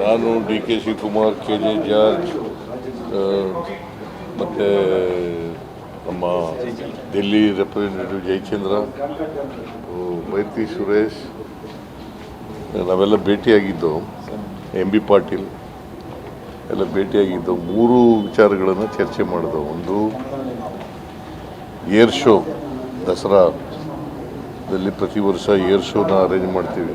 ನಾನು D K Shivakumar K J George ಮತ್ತು ನಮ್ಮ ಡೆಲ್ಲಿ ರೆಪ್ರೆಸೆಂಟೇಟಿವ್ ಜಯಚಂದ್ರ ಮೈತ್ರಿ ಸುರೇಶ್, ನಾವೆಲ್ಲ ಭೇಟಿಯಾಗಿದ್ದು ಎಂ ಬಿ ಪಾಟೀಲ್ ಎಲ್ಲ ಭೇಟಿಯಾಗಿದ್ದು, ಮೂರು ವಿಚಾರಗಳನ್ನು ಚರ್ಚೆ ಮಾಡಿದವು. ಒಂದು ಏರ್ ಶೋ ದಸರಾದಲ್ಲಿ ಪ್ರತಿ ವರ್ಷ ಏರ್ ಶೋನ ಅರೇಂಜ್ ಮಾಡ್ತೀವಿ?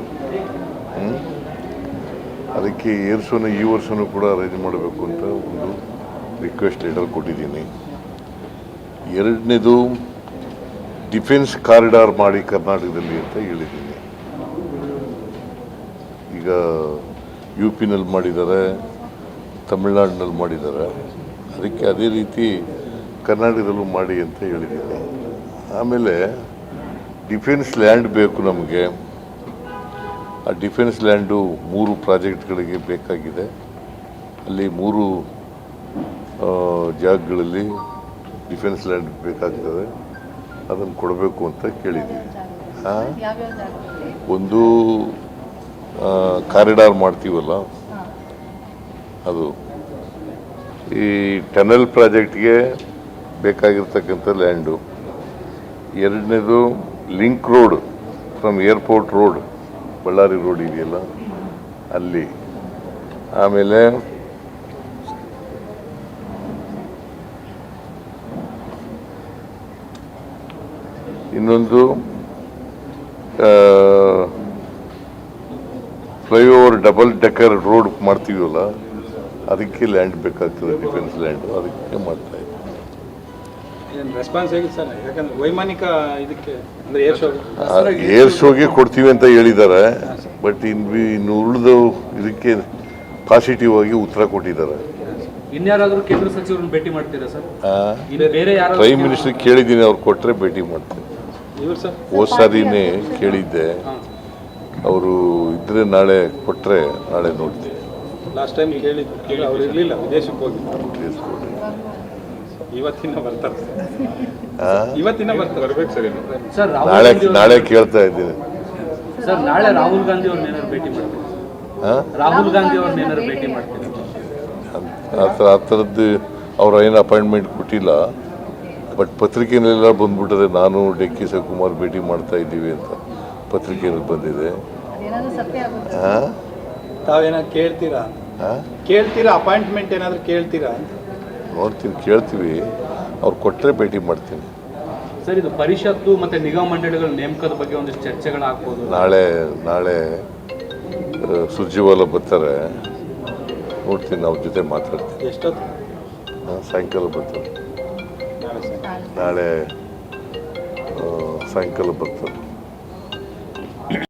ಅದಕ್ಕೆ ಏರ್ ಶೋನ ಈ ವರ್ಷನೂ ಕೂಡ ಅರೇಂಜ್ ಮಾಡಬೇಕು ಅಂತ ಒಂದು ರಿಕ್ವೆಸ್ಟ್ ಲೆಟರ್ ಕೊಟ್ಟಿದ್ದೀನಿ. ಎರಡನೇದು ಡಿಫೆನ್ಸ್ ಕಾರಿಡಾರ್ ಮಾಡಿ ಕರ್ನಾಟಕದಲ್ಲಿ ಅಂತ ಹೇಳಿದ್ದೀನಿ. ಈಗ ಯು ಪಿನಲ್ಲಿ ಮಾಡಿದ್ದಾರೆ ತಮಿಳ್ನಾಡಿನಲ್ಲಿ ಮಾಡಿದ್ದಾರೆ. ಅದಕ್ಕೆ ಅದೇ ರೀತಿ ಕರ್ನಾಟಕದಲ್ಲೂ ಮಾಡಿ ಅಂತ ಹೇಳಿದ್ದೀನಿ. ಆಮೇಲೆ ಡಿಫೆನ್ಸ್ ಲ್ಯಾಂಡ್ ಬೇಕು ನಮಗೆ. ಆ ಡಿಫೆನ್ಸ್ ಲ್ಯಾಂಡು ಮೂರು ಪ್ರಾಜೆಕ್ಟ್ಗಳಿಗೆ ಬೇಕಾಗಿದೆ. ಅಲ್ಲಿ ಮೂರು ಜಾಗಗಳಲ್ಲಿ ಡಿಫೆನ್ಸ್ ಲ್ಯಾಂಡ್ ಬೇಕಾಗ್ತದೆ. ಅದನ್ನು ಕೊಡಬೇಕು ಅಂತ ಕೇಳಿದ್ದೀವಿ. ಒಂದು ಕಾರಿಡಾರ್ ಮಾಡ್ತೀವಲ್ಲ? ಅದು. ಈ ಟನಲ್ ಪ್ರಾಜೆಕ್ಟ್ಗೆ ಬೇಕಾಗಿರ್ತಕ್ಕಂಥ ಲ್ಯಾಂಡು. ಎರಡನೇದು link road from airport road Ballari road ಇದೆಯಲ್ಲ, ಅಲ್ಲಿ. ಆಮೇಲೆ ಇನ್ನೊಂದು ಫ್ಲೈಓವರ್ ಡಬಲ್ ಡೆಕ್ಕರ್ ರೋಡ್ ಮಾಡ್ತೀವಲ್ಲ, ಅದಕ್ಕೆ ಲ್ಯಾಂಡ್ ಬೇಕಾಗ್ತದೆ ಡಿಫೆನ್ಸ್ ಲ್ಯಾಂಡ್ ಅದಕ್ಕೆ ಮಾಡ್ತಾ ಇದ್ದೀವಿ ಏನು ರೆಸ್ಪಾನ್ಸ್ ಹೇಗಿದೆ ಸರ್ ಯಾಕಂದ್ರೆ ವೈಮಾನಿಕ ಇದಕ್ಕೆ ಅಂದ್ರೆ ಏರ್ ಶೋ ಏರ್ ಶೋಗೆ ಕೊಡ್ತೀವಿ ಅಂತ ಹೇಳಿದ್ದಾರೆ ಬಟ್ ಇನ್ನು ಇನ್ನು ಉಳಿದು ಇದಕ್ಕೆ ಪಾಸಿಟಿವ್ ಆಗಿ ಉತ್ತರ ಕೊಟ್ಟಿದ್ದಾರೆ. ಇನ್ಯಾರಾದರೂ ಕೇಂದ್ರ ಸಚಿವರನ್ನ ಭೇಟಿ ಮಾಡ್ತೀರಾ ಸರ್ ಬೇರೆ ಯಾರು ಪ್ರೈಮ್ ಮಿನಿಸ್ಟರ್ ಕೇಳಿದ್ದೀನಿ ಅವ್ರು ಕೊಟ್ಟರೆ ಭೇಟಿ ಮಾಡ್ತೀನಿ. ಹೋದ ಸರ್ ಹೋದ್ ಸಾರಿನೇ ಕೇಳಿದ್ದೆ. ಅವರು ಇದ್ರೆ ನಾಳೆ ಕೊಟ್ಟರೆ ನಾಳೆ ನೋಡ್ತೀನಿ. ಲಾಸ್ಟ್ ಟೈಮ್ ಕೇಳಿದ್ದು ಕೇಳಿ ಅವ್ರು ಇರಲಿಲ್ಲ ವಿದೇಶಕ್ಕೆ ಹೋಗಿ. ನಾಳೆ ನಾಳೆ ಕೇಳ್ತಾ ಇದ್ದೀನಿ. ಸರ್ ನಾಳೆ ರಾಹುಲ್ ಗಾಂಧಿ ಅವ್ರನ್ನ ಏನಾದ್ರು ಭೇಟಿ ಮಾಡ್ತೀನಿ ಆ? ರಾಹುಲ್ ಗಾಂಧಿ ಅವ್ರನ್ನ ಏನಾದ್ರು ಭೇಟಿ ಮಾಡ್ತೀನಿ ಆ ಥರ ಆ ಥರದ್ದು ಅವ್ರು ಏನು ಅಪಾಯಿಂಟ್ಮೆಂಟ್ ಕೊಟ್ಟಿಲ್ಲ ಬಟ್ ಪತ್ರಿಕೆಯಲ್ಲೆಲ್ಲ ಬಂದ್ಬಿಟ್ಟಿದೆ ನಾನು ಡಿ ಕೆ ಶಿವಕುಮಾರ್ ಭೇಟಿ ಮಾಡ್ತಾ ಇದ್ದೀವಿ ಅಂತ ಪತ್ರಿಕೆಯಲ್ಲಿ ಬಂದಿದೆ. ಅದೇನಾದ್ರೂ ಸತ್ಯ ಆಗುತ್ತೆ? ಆ? ತಾವೇನಾದ್ರು ಕೇಳ್ತೀರಾ? ಕೇಳ್ತೀರಾ ಅಪಾಯಿಂಟ್ಮೆಂಟ್ ಏನಾದ್ರು ಕೇಳ್ತೀರಾ ಅಂತ? ನೋಡ್ತೀನಿ ಕೇಳ್ತೀವಿ. ಅವ್ರು ಕೊಟ್ಟರೆ ಭೇಟಿ ಮಾಡ್ತೀನಿ. ಸರ್ ಇದು ಪರಿಷತ್ತು ಮತ್ತು ನಿಗಮ ಮಂಡಳಿಗಳ ನೇಮಕದ ಬಗ್ಗೆ ಒಂದಿಷ್ಟು ಚರ್ಚೆಗಳಾಗ್ಬೋದು ನಾಳೆ ನಾಳೆ ಸುರ್ಜಿವಾಲ ಬರ್ತಾರೆ. ನೋಡ್ತೀನಿ ಅವ್ರ ಜೊತೆ ಮಾತಾಡ್ತೀನಿ. ಎಷ್ಟೊತ್ತು? ಆ, ಸಾಯಂಕಾಲ ಬರ್ತಾರೆ. ನಾಳೆ ಆ, ಸಾಯಂಕಾಲ ಬರ್ತಾರೆ.